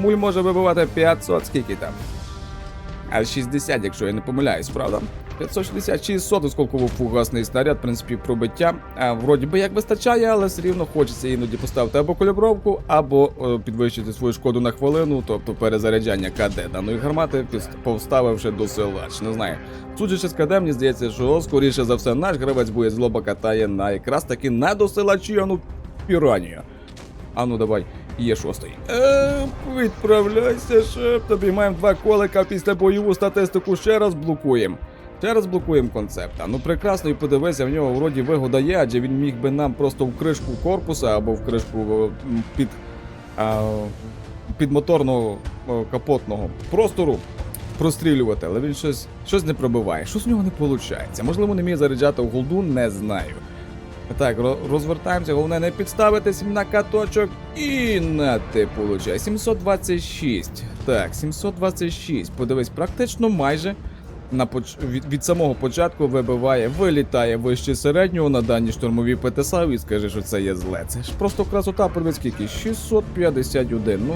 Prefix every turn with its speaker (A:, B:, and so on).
A: Муль може вибивати 500, скільки там? А 60, якщо я не помиляюсь, правда? 566 сот сколково фугасний снаряд, в принципі, пробиття. А, вроді би як вистачає, але все рівно хочеться іноді поставити або калібровку, або о, підвищити свою шкоду на хвилину, тобто перезаряджання КД даної гармати, поставивши до силач. Не знаю. Судячи з КД, мені здається, що скоріше за все наш гравець буде злоба катає на якраз таки на досилачі, а ну піранію. А ну давай, є шостий. Е, відправляйся, шеп. Тобі маємо два колика після бойову статистику ще раз блокуємо. Ще раз блокуємо концепт. А ну прекрасно, і подивися, в нього вроді вигода є, адже він міг би нам просто в кришку корпуса або в кришку е, під, а, під моторного е, капотного простору прострілювати, але він щось, щось не пробиває. Що з нього не виходить? Можливо, не вміє заряджати в голду, не знаю. Так, розвертаємося, головне не підставитись на каточок. І на ти получай. 726. Так, 726. Подивись, практично майже на поч... від, від самого початку вибиває, вилітає вище середнього на дані штурмові ПТСА і скаже, що це є зле. Це ж просто красота, подивись скільки. 651. Ну,